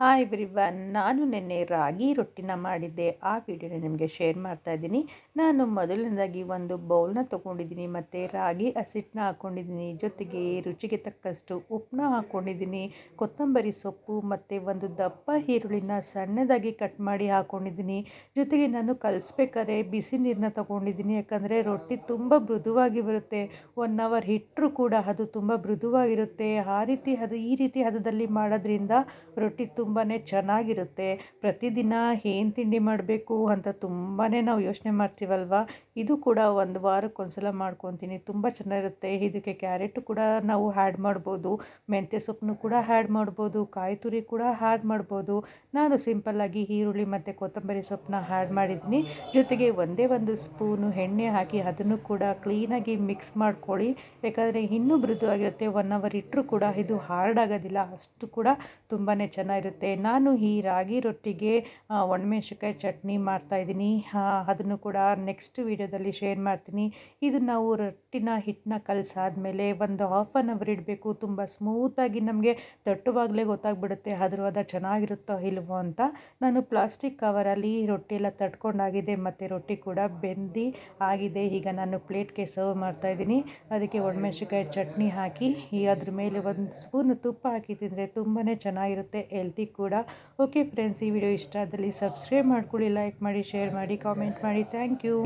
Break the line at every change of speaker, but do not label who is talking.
Hi everyone ನಾನು ನಿನ್ನೆ ರಾಗಿ ರೊಟ್ಟಿನ ಮಾಡಿದ್ದೆ. ಆ ವಿಡಿಯೋನ ನಿಮಗೆ ಶೇರ್ ಮಾಡ್ತಾ ಇದ್ದೀನಿ. ನಾನು ಮೊದಲನೇದಾಗಿ ಒಂದು ಬೌಲ್ನ ತೊಗೊಂಡಿದ್ದೀನಿ ಮತ್ತು ರಾಗಿ ಹಸಿಟ್ಟನ್ನ ಹಾಕ್ಕೊಂಡಿದ್ದೀನಿ ಜೊತೆಗೆ ರುಚಿಗೆ ತಕ್ಕಷ್ಟು ಉಪ್ಪನ್ನ ಹಾಕ್ಕೊಂಡಿದ್ದೀನಿ ಕೊತ್ತಂಬರಿ ಸೊಪ್ಪು ಮತ್ತು ಒಂದು ದಪ್ಪ ಈರುಳ್ಳಿನ ಸಣ್ಣದಾಗಿ ಕಟ್ ಮಾಡಿ ಹಾಕ್ಕೊಂಡಿದ್ದೀನಿ ಜೊತೆಗೆ ನಾನು ಕಲಿಸ್ಬೇಕಾದ್ರೆ ಬಿಸಿ ನೀರನ್ನ ತೊಗೊಂಡಿದ್ದೀನಿ. ಯಾಕಂದರೆ ರೊಟ್ಟಿ ತುಂಬ ಮೃದುವಾಗಿ ಬರುತ್ತೆ. ಒನ್ ಅವರ್ ಇಟ್ಟರೂ ಕೂಡ ಅದು ತುಂಬ ಮೃದುವಾಗಿರುತ್ತೆ. ಆ ರೀತಿ ಅದು ಈ ರೀತಿ ಹದದಲ್ಲಿ ಮಾಡೋದ್ರಿಂದ ರೊಟ್ಟಿ ತುಂಬಾ ಚೆನ್ನಾಗಿರುತ್ತೆ. ಪ್ರತಿದಿನ ಏನು ತಿಂಡಿ ಮಾಡಬೇಕು ಅಂತ ತುಂಬಾ ನಾವು ಯೋಚನೆ ಮಾಡ್ತೀವಲ್ವ? ಇದು ಕೂಡ ಒಂದು ವಾರಕ್ಕೊಂದ್ಸಲ ಮಾಡ್ಕೊತೀನಿ. ತುಂಬ ಚೆನ್ನಾಗಿರುತ್ತೆ. ಇದಕ್ಕೆ ಕ್ಯಾರೆಟು ಕೂಡ ನಾವು ಹ್ಯಾಡ್ ಮಾಡ್ಬೋದು. ಮೆಂತ್ಯ ಸೊಪ್ಪನ್ನು ಕೂಡ ಹ್ಯಾಡ್ ಮಾಡ್ಬೋದು. ಕಾಯಿ ತುರಿ ಕೂಡ ಹ್ಯಾಡ್ ಮಾಡ್ಬೋದು. ನಾನು ಸಿಂಪಲ್ಲಾಗಿ ಈರುಳ್ಳಿ ಮತ್ತು ಕೊತ್ತಂಬರಿ ಸೊಪ್ಪನ್ನ ಹ್ಯಾಡ್ ಮಾಡಿದ್ದೀನಿ. ಜೊತೆಗೆ ಒಂದೇ ಒಂದು ಸ್ಪೂನು ಎಣ್ಣೆ ಹಾಕಿ ಅದನ್ನು ಕೂಡ ಕ್ಲೀನಾಗಿ ಮಿಕ್ಸ್ ಮಾಡ್ಕೊಳ್ಳಿ. ಯಾಕಂದರೆ ಇನ್ನೂ ಮೃದುವಾಗಿರುತ್ತೆ. ಒನ್ ಅವರ್ ಇಟ್ಟರೂ ಕೂಡ ಇದು ಹಾರ್ಡ್ ಆಗೋದಿಲ್ಲ. ಅಷ್ಟು ಕೂಡ ತುಂಬಾ ಚೆನ್ನಾಗಿರುತ್ತೆ. ನಾನು ಈ ರಾಗಿ ರೊಟ್ಟಿಗೆ ಒಣಮೆಣ್ಸಿನ್ಕಾಯಿ ಚಟ್ನಿ ಮಾಡ್ತಾಯಿದ್ದೀನಿ ಅದನ್ನು ಕೂಡ ನೆಕ್ಸ್ಟ್ ವೀಡಿಯೋದಲ್ಲಿ ಶೇರ್ ಮಾಡ್ತೀನಿ. ಇದು ನಾವು ರೊಟ್ಟಿನ ಹಿಟ್ಟನ್ನ ಕಲಸಾದ್ಮೇಲೆ ಒಂದು ಹಾಫ್ ಆನ್ ಅವರ್ ಇಡಬೇಕು. ತುಂಬ ಸ್ಮೂತಾಗಿ ನಮಗೆ ತಟ್ಟುವಾಗಲೇ ಗೊತ್ತಾಗ್ಬಿಡುತ್ತೆ. ಅದ್ರ ಅದ ಚೆನ್ನಾಗಿರುತ್ತೋ ಇಲ್ವೋ ಅಂತ. ನಾನು ಪ್ಲಾಸ್ಟಿಕ್ ಕವರಲ್ಲಿ ರೊಟ್ಟಿ ಎಲ್ಲ ತಟ್ಕೊಂಡಾಗಿದೆ ಮತ್ತು ರೊಟ್ಟಿ ಕೂಡ ಬೆಂದಿ ಆಗಿದೆ. ಈಗ ನಾನು ಪ್ಲೇಟ್ಗೆ ಸರ್ವ್ ಮಾಡ್ತಾಯಿದ್ದೀನಿ ಅದಕ್ಕೆ ಒಣಮೆಣ್ಸಿನ್ಕಾಯಿ ಚಟ್ನಿ ಹಾಕಿ, ಈ ಅದ್ರ ಮೇಲೆ ಒಂದು ಸ್ಪೂನ್ ತುಪ್ಪ ಹಾಕಿ ತಿಂದರೆ ತುಂಬಾ ಚೆನ್ನಾಗಿರುತ್ತೆ. ಹೆಲ್ತಿ ಕೂಡ. ಓಕೆ ಫ್ರೆಂಡ್ಸ್ ಈ ವಿಡಿಯೋ ಇಷ್ಟ ಆದಲ್ಲಿ ಸಬ್ಸ್ಕ್ರೈಬ್ ಮಾಡ್ಕೊಳ್ಳಿ ಲೈಕ್ ಮಾಡಿ ಶೇರ್ ಮಾಡಿ ಕಾಮೆಂಟ್ ಮಾಡಿ. Thank you